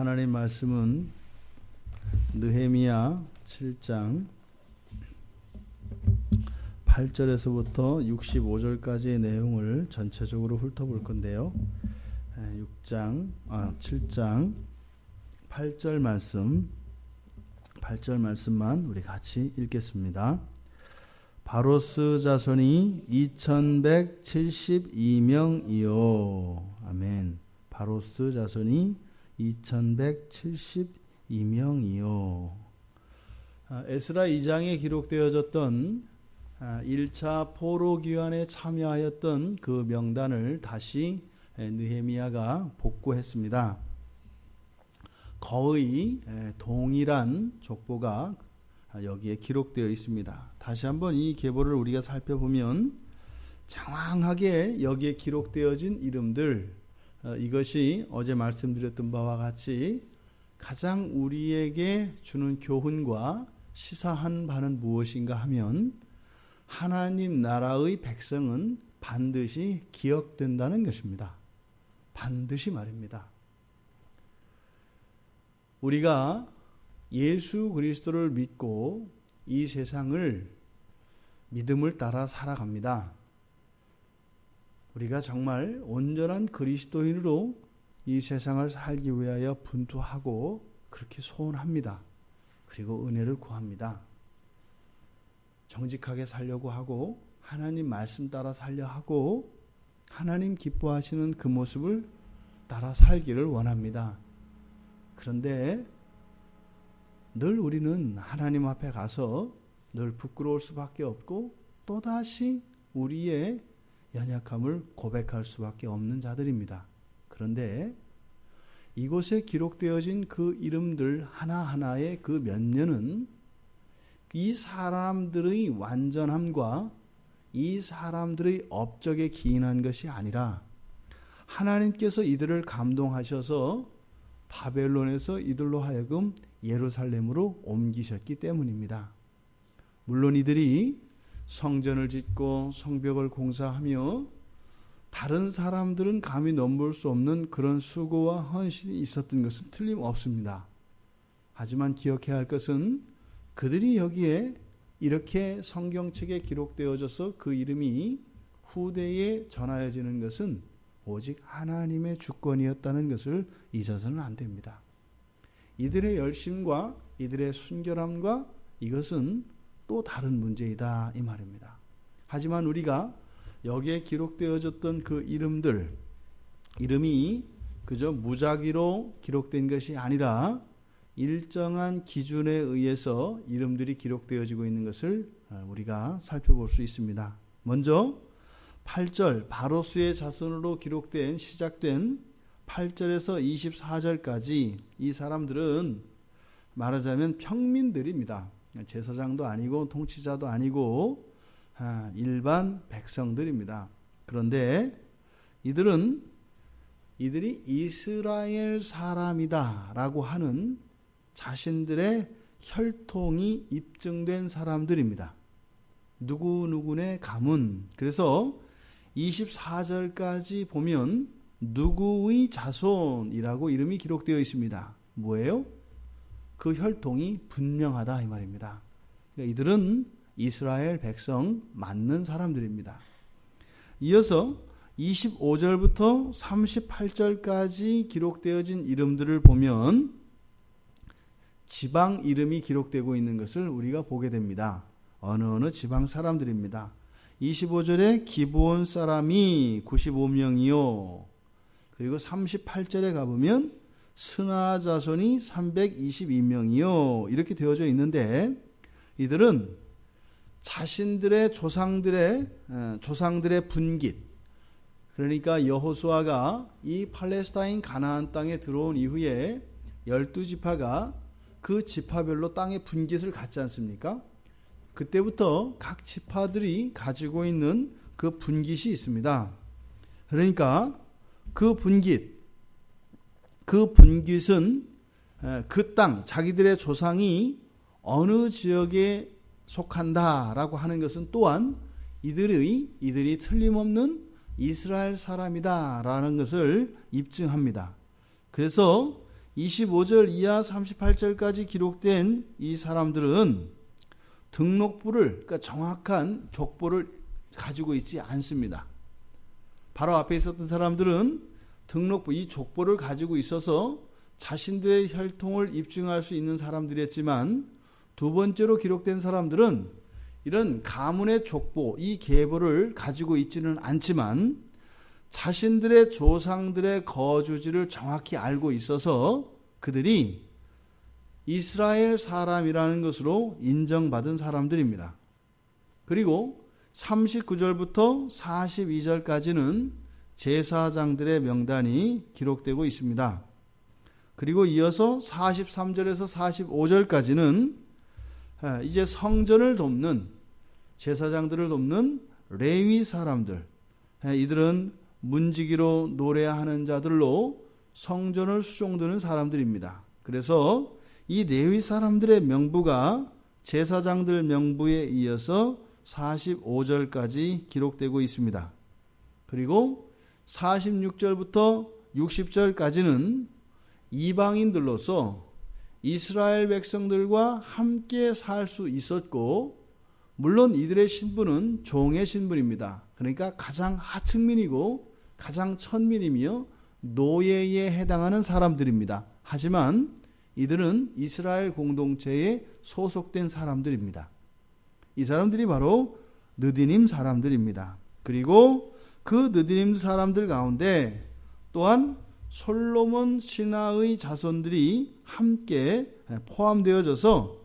하나님 말씀은 느헤미야 7장 8절에서부터 65절까지의 내용을 전체적으로 훑어볼 건데요. 6장 아 7장 8절 말씀 8절 말씀만 우리 같이 읽겠습니다. 바로스 자손이 2172명이요. 아멘. 바로스 자손이 2172명이요. 아, 에스라 2장에 기록되어졌던 1차 아, 포로 귀환에 참여하였던 그 명단을 다시 느헤미야가 복구했습니다. 거의 동일한 족보가 여기에 기록되어 있습니다. 다시 한번 이 계보를 우리가 살펴보면 장황하게 여기에 기록되어진 이름들 어, 이것이 어제 말씀드렸던 바와 같이 가장 우리에게 주는 교훈과 시사한 바는 무엇인가 하면 하나님 나라의 백성은 반드시 기억된다는 것입니다. 반드시 말입니다. 우리가 예수 그리스도를 믿고 이 세상을 믿음을 따라 살아갑니다. 우리가 정말 온전한 그리스도인으로 이 세상을 살기 위하여 분투하고 그렇게 소원합니다. 그리고 은혜를 구합니다. 정직하게 살려고 하고 하나님 말씀 따라 살려 하고 하나님 기뻐하시는 그 모습을 따라 살기를 원합니다. 그런데 늘 우리는 하나님 앞에 가서 늘 부끄러울 수밖에 없고 또다시 우리의 연약함을 고백할 수밖에 없는 자들입니다. 그런데 이곳에 기록되어진 그 이름들 하나하나의 그몇 년은 이 사람들의 완전함과 이 사람들의 업적에 기인한 것이 아니라 하나님께서 이들을 감동하셔서 바벨론에서 이들로 하여금 예루살렘으로 옮기셨기 때문입니다. 물론 이들이 성전을 짓고 성벽을 공사하며 다른 사람들은 감히 넘볼 수 없는 그런 수고와 헌신이 있었던 것은 틀림없습니다. 하지만 기억해야 할 것은 그들이 여기에 이렇게 성경책에 기록되어져서 그 이름이 후대에 전하여지는 것은 오직 하나님의 주권이었다는 것을 잊어서는 안 됩니다. 이들의 열심과 이들의 순결함과 이것은 또 다른 문제이다 이 말입니다. 하지만 우리가 여기에 기록되어졌던 그 이름들 이름이 그저 무작위로 기록된 것이 아니라 일정한 기준에 의해서 이름들이 기록되어지고 있는 것을 어, 우리가 살펴볼 수 있습니다. 먼저 8절 바로스의 자손으로 기록된 시작된 8절에서 24절까지 이 사람들은 말하자면 평민들입니다. 제사장도 아니고 통치자도 아니고 아, 일반 백성들입니다. 그런데 이들은 이들이 이스라엘 사람이다라고 하는 자신들의 혈통이 입증된 사람들입니다. 누구누구의 가문. 그래서 24절까지 보면 누구의 자손이라고 이름이 기록되어 있습니다. 뭐예요? 그 혈통이 분명하다 이 말입니다. 그러니까 이들은 이스라엘 백성 맞는 사람들입니다. 이어서 25절부터 38절까지 기록되어진 이름들을 보면 지방 이름이 기록되고 있는 것을 우리가 보게 됩니다. 어느 어느 지방 사람들입니다. 25절에 기브온 사람이 95명이요. 그리고 38절에 가보면 스나 자손이 322명이요. 이렇게 되어져 있는데 이들은 자신들의 조상들의 조상들의 분깃 그러니까 여호수아가 이 팔레스타인 가나안 땅에 들어온 이후에 열두 지파가 그 지파별로 땅의 분깃을 갖지 않습니까? 그때부터 각 지파들이 가지고 있는 그 분깃이 있습니다. 그러니까 그 분깃 그 분깃은 그 땅, 자기들의 조상이 어느 지역에 속한다라고 하는 것은 또한 이들의 이들이 틀림없는 이스라엘 사람이다라는 것을 입증합니다. 그래서 25절 이하 38절까지 기록된 이 사람들은 등록부를 그러니까 정확한 족보를 가지고 있지 않습니다. 바로 앞에 있었던 사람들은 등록부 이 족보를 가지고 있어서 자신들의 혈통을 입증할 수 있는 사람들이었지만 두 번째로 기록된 사람들은 이런 가문의 족보 이 계보를 가지고 있지는 않지만 자신들의 조상들의 거주지를 정확히 알고 있어서 그들이 이스라엘 사람이라는 것으로 인정받은 사람들입니다. 그리고 39절부터 42절까지는 제사장들의 명단이 기록되고 있습니다. 그리고 이어서 43절에서 45절까지는 이제 성전을 돕는 제사장들을 돕는 레위 사람들, 이들은 문지기로 노래하는 자들로 성전을 수종드는 사람들입니다. 그래서 이 레위 사람들의 명부가 제사장들 명부에 이어서 45절까지 기록되고 있습니다. 그리고 46절부터 60절까지는 이방인들로서 이스라엘 백성들과 함께 살 수 있었고, 물론 이들의 신분은 종의 신분입니다. 그러니까 가장 하층민이고 가장 천민이며 노예에 해당하는 사람들입니다. 하지만 이들은 이스라엘 공동체에 소속된 사람들입니다. 이 사람들이 바로 느디님 사람들입니다. 그리고 그 느디님 사람들 가운데 또한 솔로몬 신하의 자손들이 함께 포함되어져서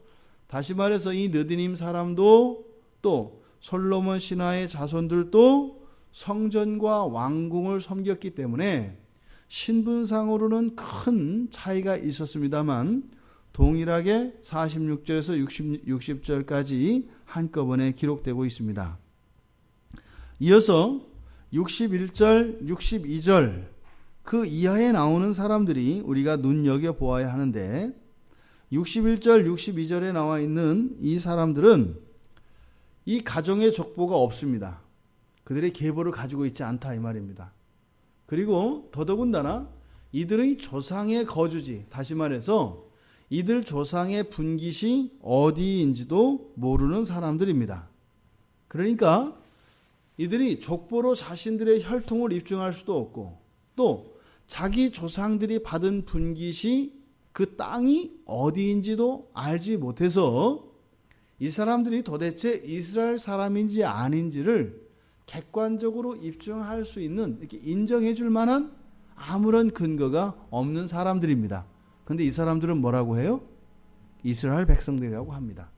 다시 말해서 이 느디님 사람도 또 솔로몬 신하의 자손들도 성전과 왕궁을 섬겼기 때문에 신분상으로는 큰 차이가 있었습니다만 동일하게 46절에서 60, 60절까지 한꺼번에 기록되고 있습니다. 이어서 61절, 62절 그 이하에 나오는 사람들이 우리가 눈여겨 보아야 하는데 61절, 62절에 나와 있는 이 사람들은 이 가정의 족보가 없습니다. 그들의 계보를 가지고 있지 않다 이 말입니다. 그리고 더더군다나 이들의 조상의 거주지, 다시 말해서 이들 조상의 분깃이 어디인지도 모르는 사람들입니다. 그러니까 이들이 족보로 자신들의 혈통을 입증할 수도 없고 또 자기 조상들이 받은 분깃이 그 땅이 어디인지도 알지 못해서 이 사람들이 도대체 이스라엘 사람인지 아닌지를 객관적으로 입증할 수 있는 이렇게 인정해 줄 만한 아무런 근거가 없는 사람들입니다. 근데 이 사람들은 뭐라고 해요? 이스라엘 백성들이라고 합니다.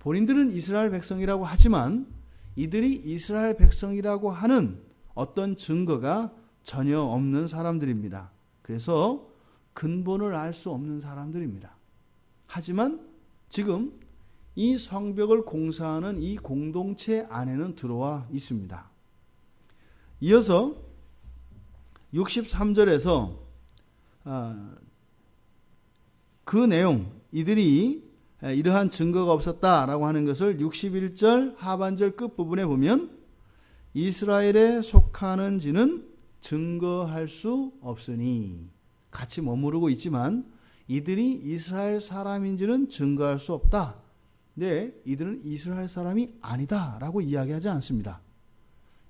본인들은 이스라엘 백성이라고 하지만 이들이 이스라엘 백성이라고 하는 어떤 증거가 전혀 없는 사람들입니다. 그래서 근본을 알 수 없는 사람들입니다. 하지만 지금 이 성벽을 공사하는 이 공동체 안에는 들어와 있습니다. 이어서 63절에서 아, 그 내용 이들이 이러한 증거가 없었다라고 하는 것을 61절 하반절 끝부분에 보면 이스라엘에 속하는 지는 증거할 수 없으니 같이 머무르고 있지만 이들이 이스라엘 사람인지는 증거할 수 없다. 네, 이들은 이스라엘 사람이 아니다라고 이야기하지 않습니다.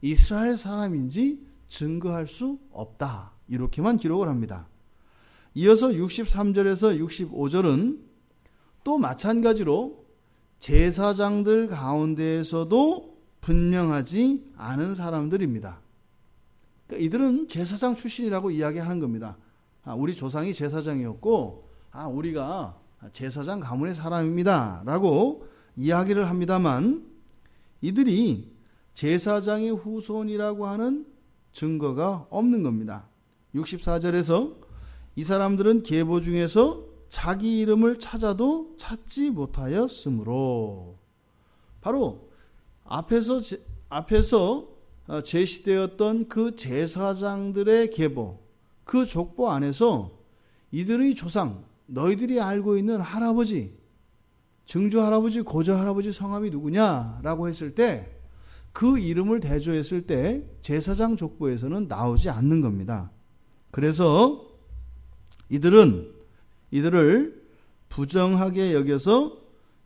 이스라엘 사람인지 증거할 수 없다. 이렇게만 기록을 합니다. 이어서 63절에서 65절은 또 마찬가지로 제사장들 가운데에서도 분명하지 않은 사람들입니다. 그러니까 이들은 제사장 출신이라고 이야기하는 겁니다. 아, 우리 조상이 제사장이었고, 아, 우리가 제사장 가문의 사람입니다. 라고 이야기를 합니다만 이들이 제사장의 후손이라고 하는 증거가 없는 겁니다. 64절에서 이 사람들은 계보 중에서 자기 이름을 찾아도 찾지 못하였으므로 바로 앞에서 앞에서 어, 제시되었던 그 제사장들의 계보 그 족보 안에서 이들의 조상 너희들이 알고 있는 할아버지, 증조 할아버지, 고조 할아버지 성함이 누구냐라고 했을 때 그 이름을 대조했을 때 제사장 족보에서는 나오지 않는 겁니다. 그래서 이들은 이들을 부정하게 여겨서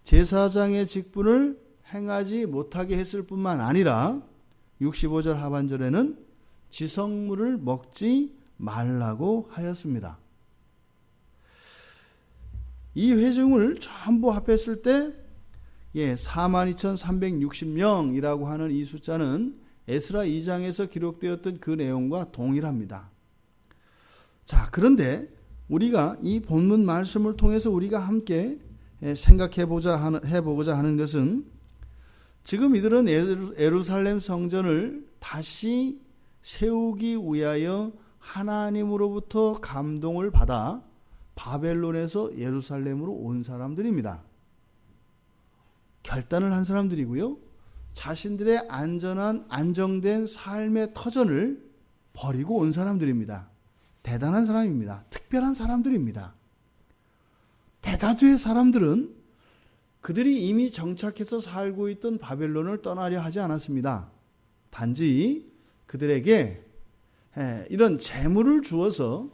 제사장의 직분을 행하지 못하게 했을 뿐만 아니라 65절 하반절에는 지성물을 먹지 말라고 하였습니다. 이 회중을 전부 합했을 때 예, 42,360명이라고 하는 이 숫자는 에스라 2장에서 기록되었던 그 내용과 동일합니다. 자, 그런데 우리가 이 본문 말씀을 통해서 우리가 함께 예, 생각해 보자 해 보고자 하는 것은 지금 이들은 에루살렘 성전을 다시 세우기 위하여 하나님으로부터 감동을 받아 바벨론에서 예루살렘으로 온 사람들입니다. 결단을 한 사람들이고요. 자신들의 안전한 안정된 삶의 터전을 버리고 온 사람들입니다. 대단한 사람입니다. 특별한 사람들입니다. 대다수의 사람들은 그들이 이미 정착해서 살고 있던 바벨론을 떠나려 하지 않았습니다. 단지 그들에게 이런 재물을 주어서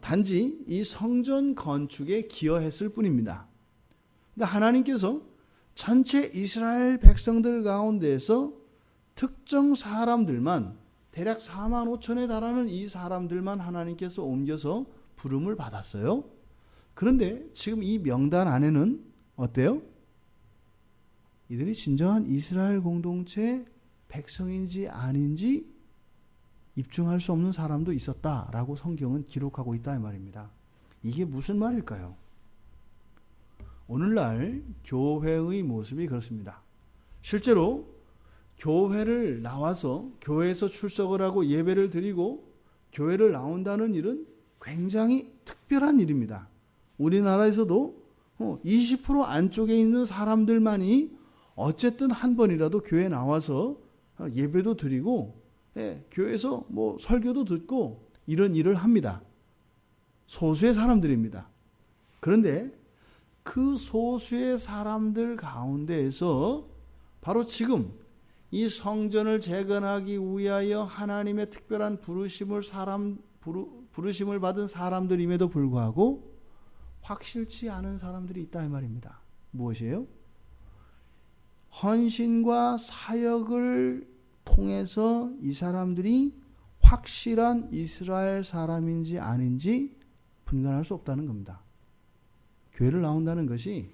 단지 이 성전 건축에 기여했을 뿐입니다. 그러니까 하나님께서 전체 이스라엘 백성들 가운데에서 특정 사람들만 대략 4만 5천에 달하는 이 사람들만 하나님께서 옮겨서 부름을 받았어요. 그런데 지금 이 명단 안에는 어때요? 이들이 진정한 이스라엘 공동체 백성인지 아닌지 입증할 수 없는 사람도 있었다라고 성경은 기록하고 있다 이 말입니다. 이게 무슨 말일까요? 오늘날 교회의 모습이 그렇습니다. 실제로 교회를 나와서 교회에서 출석을 하고 예배를 드리고 교회를 나온다는 일은 굉장히 특별한 일입니다. 우리나라에서도 20% 어, 안쪽에 있는 사람들만이 어쨌든 한 번이라도 교회 나와서 예배도 드리고 예, 교회에서 뭐 설교도 듣고 이런 일을 합니다. 소수의 사람들입니다. 그런데 그 소수의 사람들 가운데에서 바로 지금 이 성전을 재건하기 위하여 하나님의 특별한 부르심을 사람 부르, 부르심을 받은 사람들임에도 불구하고 확실치 않은 사람들이 있다 이 말입니다. 무엇이에요? 헌신과 사역을 통해서 이 사람들이 확실한 이스라엘 사람인지 아닌지 분간할 수 없다는 겁니다. 교회를 나온다는 것이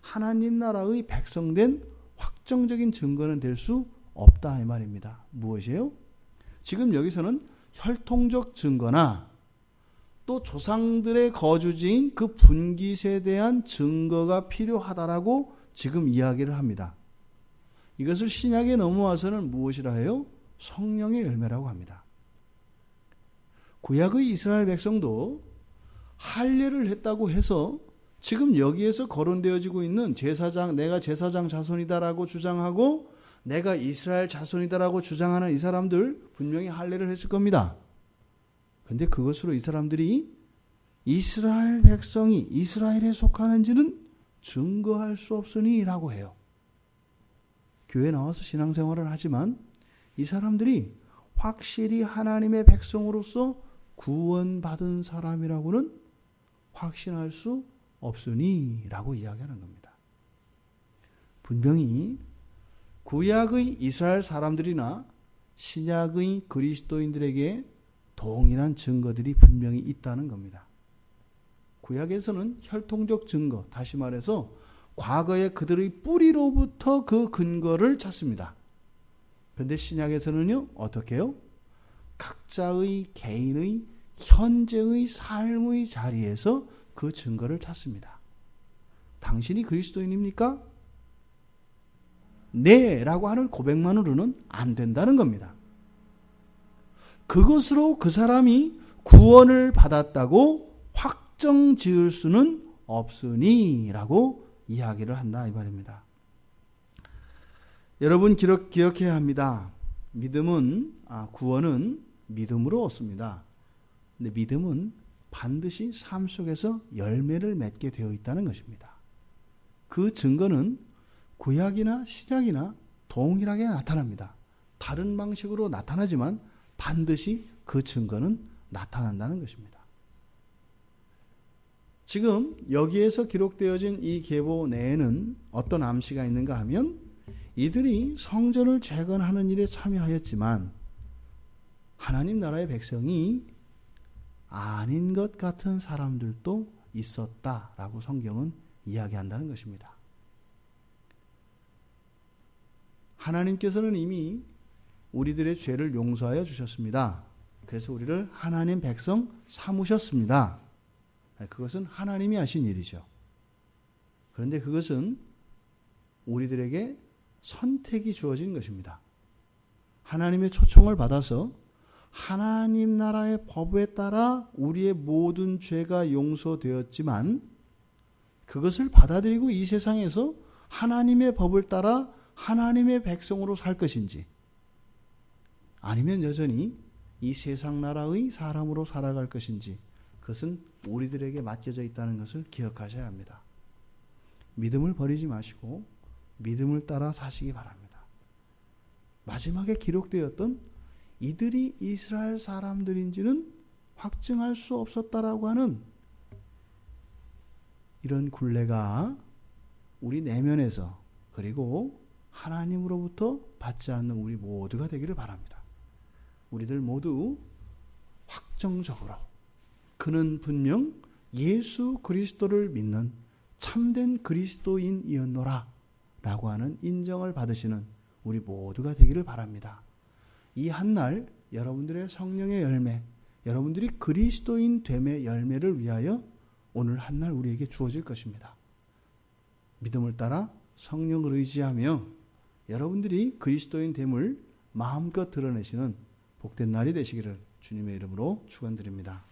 하나님 나라의 백성된 확정적인 증거는 될 수 없다 이 말입니다. 무엇이에요? 지금 여기서는 혈통적 증거나 또 조상들의 거주지인 그 분깃에 대한 증거가 필요하다라고 지금 이야기를 합니다. 이것을 신약에 넘어와서는 무엇이라 해요? 성령의 열매라고 합니다. 구약의 이스라엘 백성도 할례를 했다고 해서 지금 여기에서 거론되어지고 있는 제사장 내가 제사장 자손이다라고 주장하고 내가 이스라엘 자손이다라고 주장하는 이 사람들 분명히 할례를 했을 겁니다. 근데 그것으로 이 사람들이 이스라엘 백성이 이스라엘에 속하는지는 증거할 수 없으니라고 해요. 교회 나와서 신앙생활을 하지만 이 사람들이 확실히 하나님의 백성으로서 구원받은 사람이라고는 확신할 수 없으니라고 이야기하는 겁니다. 분명히 구약의 이스라엘 사람들이나 신약의 그리스도인들에게 동일한 증거들이 분명히 있다는 겁니다. 구약에서는 혈통적 증거, 다시 말해서 과거에 그들의 뿌리로부터 그 근거를 찾습니다. 그런데 신약에서는요, 어떻게 해요? 각자의 개인의 현재의 삶의 자리에서 그 증거를 찾습니다. 당신이 그리스도인입니까? 네, 라고 하는 고백만으로는 안 된다는 겁니다. 그것으로 그 사람이 구원을 받았다고 확정 지을 수는 없으니 라고 이야기를 한다 이 말입니다. 여러분 기록, 기억해야 합니다. 믿음은 아, 구원은 믿음으로 얻습니다. 근데 믿음은 반드시 삶 속에서 열매를 맺게 되어 있다는 것입니다. 그 증거는 구약이나 신약이나 동일하게 나타납니다. 다른 방식으로 나타나지만 반드시 그 증거는 나타난다는 것입니다. 지금 여기에서 기록되어진 이 계보 내에는 어떤 암시가 있는가 하면 이들이 성전을 재건하는 일에 참여하였지만 하나님 나라의 백성이 아닌 것 같은 사람들도 있었다라고 성경은 이야기한다는 것입니다. 하나님께서는 이미 우리들의 죄를 용서하여 주셨습니다. 그래서 우리를 하나님 백성 삼으셨습니다. 그것은 하나님이 하신 일이죠. 그런데 그것은 우리들에게 선택이 주어진 것입니다. 하나님의 초청을 받아서 하나님 나라의 법에 따라 우리의 모든 죄가 용서되었지만 그것을 받아들이고 이 세상에서 하나님의 법을 따라 하나님의 백성으로 살 것인지 아니면 여전히 이 세상 나라의 사람으로 살아갈 것인지 그것은 우리들에게 맡겨져 있다는 것을 기억하셔야 합니다. 믿음을 버리지 마시고 믿음을 따라 사시기 바랍니다. 마지막에 기록되었던 이들이 이스라엘 사람들인지는 확증할 수 없었다라고 하는 이런 굴레가 우리 내면에서 그리고 하나님으로부터 받지 않는 우리 모두가 되기를 바랍니다. 우리들 모두 확정적으로 그는 분명 예수 그리스도를 믿는 참된 그리스도인이었노라 라고 하는 인정을 받으시는 우리 모두가 되기를 바랍니다. 이 한날 여러분들의 성령의 열매, 여러분들이 그리스도인 됨의 열매를 위하여 오늘 한날 우리에게 주어질 것입니다. 믿음을 따라 성령을 의지하며 여러분들이 그리스도인 됨을 마음껏 드러내시는 복된 날이 되시기를 주님의 이름으로 축원드립니다.